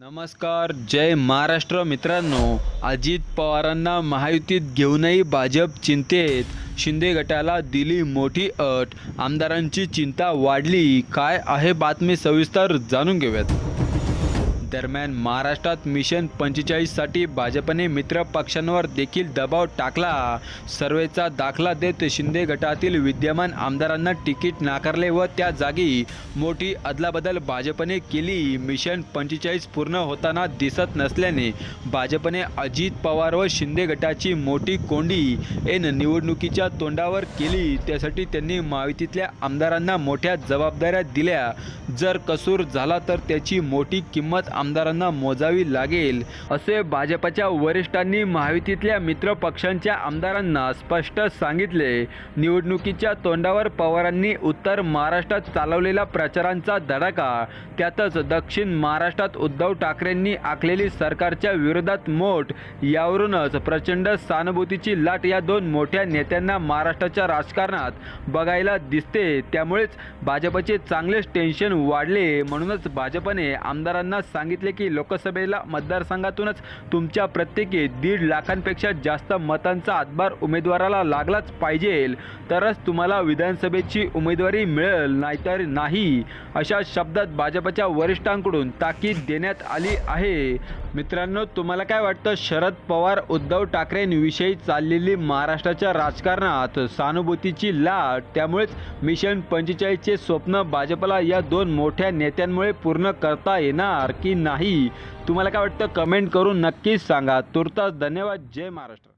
नमस्कार जय महाराष्ट्र मित्रांनो. अजित पवारांना महायुतीत घेऊनही भाजप चिंतेत. शिंदे गटाला दिली मोठी अट. आमदारांची चिंता वाढली. काय आहे बातमी सविस्तर जाणून घेऊयात. दरम्यान महाराष्ट्रात मिशन पंचेचाळीससाठी भाजपने मित्र पक्षांवर देखील दबाव टाकला. सर्वेचा दाखला देत शिंदे गटातील विद्यमान आमदारांना तिकीट नाकारले व त्या जागी मोठी अदलाबदल भाजपने केली. मिशन पंचेचाळीस पूर्ण होताना दिसत नसल्याने भाजपने अजित पवार व शिंदे गटाची मोठी कोंडी एन निवडणुकीच्या तोंडावर केली. त्यासाठी त्यांनी महायुतीतल्या आमदारांना मोठ्या जबाबदाऱ्या दिल्या. जर कसूर झाला तर त्याची मोठी किंमत आमदारांना मोजावी लागेल असे भाजपच्या वरिष्ठांनी महायुतीतल्या मित्र पक्षांच्या आमदारांना स्पष्ट सांगितले. निवडणुकीच्या तोंडावर पवारांनी उत्तर महाराष्ट्रात चालवलेला प्रचारांचा धडाका त्यातच दक्षिण महाराष्ट्रात उद्धव ठाकरेंनी आखलेली सरकारच्या विरोधात मोठ यावरूनच प्रचंड सहानुभूतीची लाट या दोन मोठ्या नेत्यांना महाराष्ट्राच्या राजकारणात बघायला दिसते. त्यामुळेच भाजपचे चांगलेच टेन्शन वाढले म्हणूनच भाजपने आमदारांना सांग सांगितले की लोकसभेला मतदारसंघातूनच तुमच्या प्रत्येकी दीड लाखांपेक्षा जास्त मतांचा हातभार उमेदवाराला लागलाच पाहिजे. तरच तुम्हाला विधानसभेची उमेदवारी मिळेल नाहीतर नाही. अशा शब्दात भाजपच्या वरिष्ठांकडून ताकीद देण्यात आली आहे. मित्रांनो तुम्हाला काय वाटतं? शरद पवार उद्धव ठाकरेंविषयी चाललेली महाराष्ट्राच्या राजकारणात सहानुभूतीची लाट त्यामुळेच मिशन पंचेचाळीसचे स्वप्न भाजपला या दोन मोठ्या नेत्यांमुळे पूर्ण करता येणार की नाही? तुम्हाला काय वाटतं? कमेंट करून नक्कीच सांगा. तुर्तास धन्यवाद. जय महाराष्ट्र.